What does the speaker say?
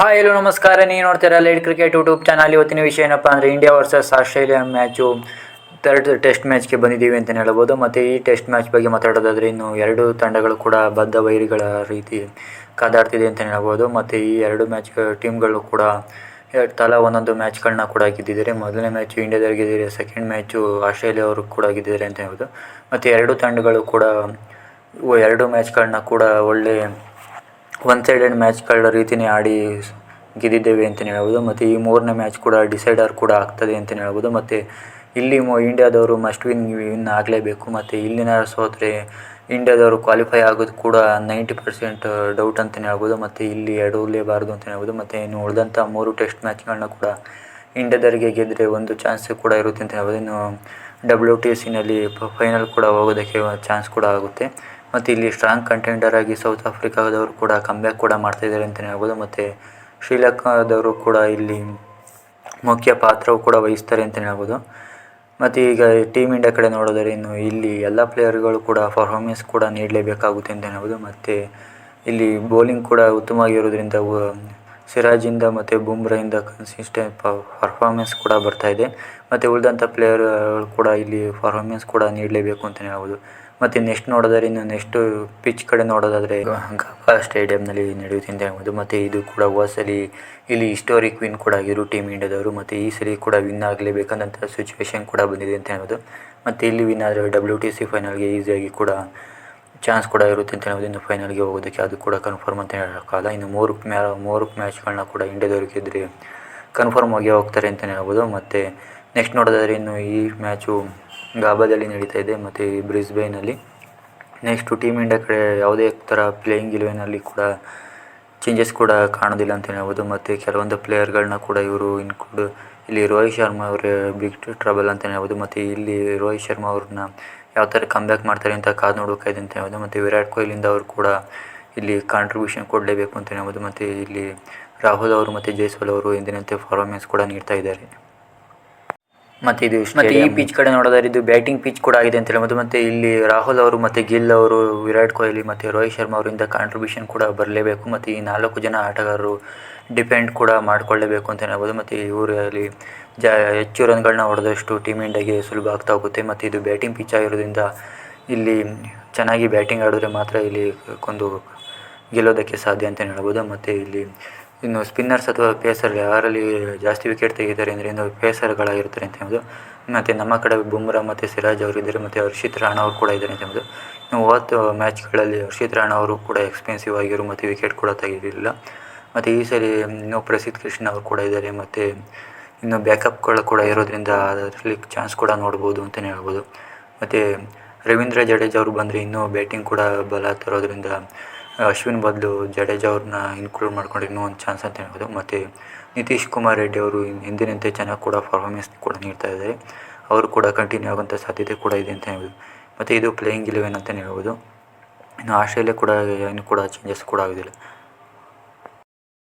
Hi ಎಲ್ಲೋ ನಮಸ್ಕಾರ. ನೀವು ನೋಡ್ತೀರಾ ಲೈಡ್ ಕ್ರಿಕೆಟ್ ಯೂಟ್ಯೂಬ್ ಚಾನಲ್. ಇವತ್ತಿನ ವಿಷಯ ಏನಪ್ಪ ಅಂದರೆ India versus Australia match third test ಮ್ಯಾಚ್ಗೆ ಬಂದಿದ್ದೀವಿ ಅಂತ ಹೇಳ್ಬೋದು. ಮತ್ತು ಈ ಟೆಸ್ಟ್ ಮ್ಯಾಚ್ ಬಗ್ಗೆ ಮಾತಾಡೋದಾದರೆ ಇನ್ನು ಎರಡು ತಂಡಗಳು ಕೂಡ ಬದ್ಧ ವೈರಿಗಳ ರೀತಿ ಕಾದಾಡ್ತಿದೆ ಅಂತ ಹೇಳ್ಬೋದು. ಮತ್ತು ಈ ಎರಡು ಮ್ಯಾಚ್ ಟೀಮ್ಗಳು ಕೂಡ ತಲಾ ಒಂದೊಂದು ಮ್ಯಾಚ್ಗಳನ್ನ ಕೂಡ ಗೆದ್ದಿದ್ದಾರೆ. ಮೊದಲನೇ ಮ್ಯಾಚು ಇಂಡಿಯಾದವ್ರು ಗೆದ್ದಿದ್ದಾರೆ ಸೆಕೆಂಡ್ ಮ್ಯಾಚು ಆಸ್ಟ್ರೇಲಿಯಾ ಅವರು ಕೂಡ ಗೆದ್ದಿದ್ದಾರೆ ಅಂತ ಹೇಳ್ಬೋದು. ಮತ್ತು ಎರಡು ತಂಡಗಳು ಕೂಡ, ಎರಡು ಮ್ಯಾಚ್ಗಳನ್ನ ಕೂಡ ಒಳ್ಳೆ ಒನ್ ಸೈಡೆಡ್ ಮ್ಯಾಚ್ಗಳ ರೀತಿಯೇ ಆಡಿ ಗೆದ್ದಿದ್ದೇವೆ ಅಂತಲೇ ಹೇಳ್ಬೋದು. ಮತ್ತು ಈ ಮೂರನೇ ಮ್ಯಾಚ್ ಕೂಡ ಡಿಸೈಡರ್ ಕೂಡ ಆಗ್ತದೆ ಅಂತಲೇ ಹೇಳ್ಬೋದು. ಮತ್ತು ಇಲ್ಲಿ ಮೊ ಇಂಡಿಯಾದವರು ಮಸ್ಟ್ ವಿನ್ ವಿನ್ ಆಗಲೇಬೇಕು. ಮತ್ತು ಇಲ್ಲಿನ ಸೋತ್ರೆ ಇಂಡಿಯಾದವರು ಕ್ವಾಲಿಫೈ ಆಗೋದು ಕೂಡ ನೈಂಟಿ ಪರ್ಸೆಂಟ್ ಡೌಟ್ ಅಂತಲೇ ಹೇಳ್ಬೋದು. ಮತ್ತು ಇಲ್ಲಿ ಎಡವಲೇಬಾರ್ದು ಅಂತಲೇ ಹೇಳ್ಬೋದು. ಮತ್ತು ಇನ್ನು ಉಳಿದಂಥ ಮೂರು ಟೆಸ್ಟ್ ಮ್ಯಾಚ್ಗಳನ್ನ ಕೂಡ ಇಂಡಿಯಾದವರಿಗೆ ಗೆದ್ದರೆ ಒಂದು ಚಾನ್ಸ್ ಕೂಡ ಇರುತ್ತೆ ಅಂತ ಹೇಳ್ಬೋದು. ಇನ್ನು ಡಬ್ಲ್ಯೂ ಟಿ ಸಿನಲ್ಲಿ ಫೈನಲ್ ಕೂಡ ಹೋಗೋದಕ್ಕೆ ಚಾನ್ಸ್ ಕೂಡ ಆಗುತ್ತೆ. ಮತ್ತು ಇಲ್ಲಿ ಸ್ಟ್ರಾಂಗ್ ಕಂಟೆಂಡರ್ ಆಗಿ ಸೌತ್ ಆಫ್ರಿಕಾದವರು ಕೂಡ ಕಮ್ಬ್ಯಾಕ್ ಕೂಡ ಮಾಡ್ತಾಯಿದ್ದಾರೆ ಅಂತಲೇ ಹೇಳ್ಬೋದು. ಮತ್ತು ಶ್ರೀಲಂಕಾದವರು ಕೂಡ ಇಲ್ಲಿ ಮುಖ್ಯ ಪಾತ್ರವು ಕೂಡ ವಹಿಸ್ತಾರೆ ಅಂತಲೇ ಹೇಳ್ಬೋದು. ಮತ್ತು ಈಗ ಟೀಮ್ ಇಂಡಿಯಾ ಕಡೆ ನೋಡೋದಾದ್ರೆ ಇನ್ನು ಇಲ್ಲಿ ಎಲ್ಲ ಪ್ಲೇಯರ್ಗಳು ಕೂಡ ಪರ್ಫಾರ್ಮೆನ್ಸ್ ಕೂಡ ನೀಡಲೇಬೇಕಾಗುತ್ತೆ ಅಂತಲೇ ಹೇಳ್ಬೋದು. ಮತ್ತು ಇಲ್ಲಿ ಬೌಲಿಂಗ್ ಕೂಡ ಉತ್ತಮವಾಗಿರೋದ್ರಿಂದ ಸಿರಾಜಿಂದ ಮತ್ತು ಬುಮ್ರಾಯಿಂದ ಕನ್ಸಿಸ್ಟೆಂಟ್ ಪರ್ಫಾರ್ಮೆನ್ಸ್ ಕೂಡ ಬರ್ತಾಯಿದೆ ಮತ್ತು ಉಳಿದಂಥ ಪ್ಲೇಯರ್ಗಳು ಕೂಡ ಇಲ್ಲಿ ಪರ್ಫಾರ್ಮೆನ್ಸ್ ಕೂಡ ನೀಡಲೇಬೇಕು ಅಂತಲೇ ಹೇಳ್ಬೋದು. ಮತ್ತು ನೆಕ್ಸ್ಟ್ ನೋಡೋದಾದ್ರೆ, ಇನ್ನು ನೆಕ್ಸ್ಟ್ ಪಿಚ್ ಕಡೆ ನೋಡೋದಾದರೆ ಗಂಗಾ ಸ್ಟೇಡಿಯಂನಲ್ಲಿ ನಡೆಯುತ್ತೆ ಅಂತ ಹೇಳ್ಬೋದು. ಮತ್ತು ಇದು ಕೂಡ ಹೋದ ಸಲ ಇಲ್ಲಿ ಹಿಸ್ಟೋರಿಕ್ ವಿನ್ ಕೂಡ ಆಗಿರು ಟೀಮ್ ಇಂಡಿಯಾದವರು. ಮತ್ತು ಈ ಸಲ ಕೂಡ ವಿನ್ ಆಗಲೇಬೇಕಾದಂಥ ಸಿಚುವೇಶನ್ ಕೂಡ ಬಂದಿದೆ ಅಂತ ಹೇಳ್ಬೋದು. ಮತ್ತು ಇಲ್ಲಿ ವಿನ್ ಆದರೆ ಡಬ್ಲ್ಯೂ ಟಿ ಸಿ ಫೈನಲ್ಗೆ ಈಸಿಯಾಗಿ ಕೂಡ ಚಾನ್ಸ್ ಕೂಡ ಇರುತ್ತೆ ಅಂತ ಹೇಳ್ಬೋದು. ಇನ್ನು ಫೈನಲ್ಗೆ ಹೋಗೋದಕ್ಕೆ ಅದು ಕೂಡ ಕನ್ಫರ್ಮ್ ಅಂತ ಹೇಳೋಕ್ಕಾಗಲ್ಲ. ಇನ್ನು ಮೂರು ಮ್ಯಾ, ಮೂರು ಮ್ಯಾಚ್ಗಳನ್ನ ಕೂಡ ಇಂಡಿಯಾದವ್ರು ಗೆದ್ದರೆ ಕನ್ಫರ್ಮ್ ಆಗಿ ಹೋಗ್ತಾರೆ ಅಂತಲೇ ಹೇಳ್ಬೋದು. ಮತ್ತು ನೆಕ್ಸ್ಟ್ ನೋಡೋದಾದ್ರೆ ಇನ್ನು ಈ ಮ್ಯಾಚು ಗಾಬಾದಲ್ಲಿ ನಡೀತಾ ಇದೆ ಮತ್ತು ಈ ಬ್ರಿಸ್ಬೇನಲ್ಲಿ. ನೆಕ್ಸ್ಟು ಟೀಮ್ ಇಂಡಿಯಾ ಕಡೆ ಯಾವುದೇ ಥರ ಪ್ಲೇಯಿಂಗ್ ಇಲೆವೆನಲ್ಲಿ ಕೂಡ ಚೇಂಜಸ್ ಕೂಡ ಕಾಣೋದಿಲ್ಲ ಅಂತ ಹೇಳ್ಬೋದು. ಮತ್ತು ಕೆಲವೊಂದು ಪ್ಲೇಯರ್ಗಳನ್ನ ಕೂಡ ಇವರು ಇನ್ಕ್ಲೂಡ್ ಇಲ್ಲಿ ರೋಹಿತ್ ಶರ್ಮಾ ಅವರೇ ಬಿಗ್ ಟ್ರಬಲ್ ಅಂತಲೇ ಹೇಳ್ಬೋದು. ಮತ್ತು ಇಲ್ಲಿ ರೋಹಿತ್ ಶರ್ಮಾ ಅವ್ರನ್ನ ಯಾವ ಥರ ಕಮ್ಬ್ಯಾಕ್ ಮಾಡ್ತಾರೆ ಅಂತ ಕಾದು ನೋಡಬೇಕಾಗಿದೆ ಅಂತ ಹೇಳ್ಬೋದು. ಮತ್ತು ವಿರಾಟ್ ಕೊಹ್ಲಿಯಿಂದ ಅವರು ಕೂಡ ಇಲ್ಲಿ ಕಾಂಟ್ರಿಬ್ಯೂಷನ್ ಕೊಡಲೇಬೇಕು ಅಂತ ಹೇಳ್ಬೋದು. ಮತ್ತು ಇಲ್ಲಿ ರಾಹುಲ್ ಅವರು ಮತ್ತು ಜೈಸ್ವಾಲ್ ಅವರು ಎಂದಿನಂತೆ ಪರ್ಫಾರ್ಮೆನ್ಸ್ ಕೂಡ ನೀಡ್ತಾ ಇದ್ದಾರೆ. ಮತ್ತು ಇದು ಮತ್ತೆ ಈ ಪಿಚ್ ಕಡೆ ನೋಡೋದಾದ್ರೆ ಇದು ಬ್ಯಾಟಿಂಗ್ ಪಿಚ್ ಕೂಡ ಆಗಿದೆ ಅಂತ ಹೇಳ್ಬೋದು. ಮತ್ತೆ ಇಲ್ಲಿ ರಾಹುಲ್ ಅವರು ಮತ್ತೆ ಗಿಲ್ ಅವರು ವಿರಾಟ್ ಕೊಹ್ಲಿ ಮತ್ತೆ ರೋಹಿತ್ ಶರ್ಮಾ ಅವರಿಂದ ಕಾಂಟ್ರಿಬ್ಯೂಷನ್ ಕೂಡ ಬರಲೇಬೇಕು. ಮತ್ತು ಈ ನಾಲ್ಕು ಜನ ಆಟಗಾರರು ಡಿಪೆಂಡ್ ಕೂಡ ಮಾಡಿಕೊಳ್ಳಬೇಕು ಅಂತ ಹೇಳ್ಬೋದು. ಮತ್ತು ಇವರಲ್ಲಿ ಜ ಹೆಚ್ಚು ರನ್ಗಳನ್ನ ಹೊಡೆದಷ್ಟು ಟೀಮ್ ಇಂಡಿಯಾಗೆ ಸುಲಭ ಆಗ್ತಾ ಹೋಗುತ್ತೆ. ಮತ್ತು ಇದು ಬ್ಯಾಟಿಂಗ್ ಪಿಚ್ ಆಗಿರೋದ್ರಿಂದ ಇಲ್ಲಿ ಚೆನ್ನಾಗಿ ಬ್ಯಾಟಿಂಗ್ ಆಡಿದ್ರೆ ಮಾತ್ರ ಇಲ್ಲಿ ಒಂದು ಗೆಲ್ಲೋದಕ್ಕೆ ಸಾಧ್ಯ ಅಂತ ಹೇಳ್ಬೋದು. ಮತ್ತು ಇಲ್ಲಿ ಇನ್ನು ಸ್ಪಿನ್ನರ್ಸ್ ಅಥವಾ ಪೇಸರ್ ಯಾರಲ್ಲಿ ಜಾಸ್ತಿ ವಿಕೆಟ್ ತೆಗಿತಾರೆ ಅಂದರೆ ಇನ್ನು ಪೇಸರ್ಗಳಾಗಿರ್ತಾರೆ ಅಂತ ಹೇಳ್ಬೋದು. ಮತ್ತು ನಮ್ಮ ಕಡೆ ಬುಮ್ರಾ ಮತ್ತು ಸಿರಾಜ್ ಅವರು ಇದ್ದಾರೆ, ಮತ್ತು ಹರ್ಷಿತ್ ರಾಣಾ ಅವರು ಕೂಡ ಇದ್ದಾರೆ ಅಂತ ಹೇಳ್ಬೋದು. ಇನ್ನು ಹೋದ ಮ್ಯಾಚ್ಗಳಲ್ಲಿ ಹರ್ಷಿತ್ ರಾಣಾ ಅವರು ಕೂಡ ಎಕ್ಸ್ಪೆನ್ಸಿವ್ ಆಗಿರು ಮತ್ತು ವಿಕೆಟ್ ಕೂಡ ತೆಗೆದಿಲ್ಲ. ಮತ್ತು ಈ ಸರಿ ಇನ್ನು ಪ್ರಸಿದ್ಧ ಕೃಷ್ಣ ಅವರು ಕೂಡ ಇದ್ದಾರೆ, ಮತ್ತು ಇನ್ನು ಬ್ಯಾಕಪ್ಗಳು ಕೂಡ ಇರೋದ್ರಿಂದ ಅದರಲ್ಲಿ ಚಾನ್ಸ್ ಕೂಡ ನೋಡ್ಬೋದು ಅಂತಲೇ ಹೇಳ್ಬೋದು. ಮತ್ತು ರವೀಂದ್ರ ಜಡೇಜಾ ಅವರು ಬಂದರೆ ಇನ್ನೂ ಬ್ಯಾಟಿಂಗ್ ಕೂಡ ಬಲ ತರೋದ್ರಿಂದ ಅಶ್ವಿನ್ ಬದಲು ಜಡೇಜ ಅವ್ರನ್ನ ಇನ್ಕ್ಲೂಡ್ ಮಾಡ್ಕೊಂಡು ಇನ್ನೂ ಒಂದು ಚಾನ್ಸ್ ಅಂತ ಹೇಳ್ಬೋದು. ಮತ್ತು ನಿತೀಶ್ ಕುಮಾರ್ ರೆಡ್ಡಿ ಅವರು ಹಿಂದಿನಂತೆ ಚೆನ್ನಾಗಿ ಕೂಡ ಪರ್ಫಾರ್ಮೆನ್ಸ್ ಕೂಡ ನೀಡ್ತಾ ಇದ್ದಾರೆ. ಅವರು ಕೂಡ ಕಂಟಿನ್ಯೂ ಆಗುವಂಥ ಸಾಧ್ಯತೆ ಕೂಡ ಇದೆ ಅಂತ ಹೇಳ್ಬೋದು. ಮತ್ತು ಇದು ಪ್ಲೇಯಿಂಗ್ ಇಲೆವೆನ್ ಅಂತಲೇ ಹೇಳ್ಬೋದು. ಇನ್ನು ಆಸ್ಟ್ರೇಲಿಯಾ ಕೂಡ ಏನು ಕೂಡ ಚೇಂಜಸ್ ಕೂಡ ಆಗೋದಿಲ್ಲ.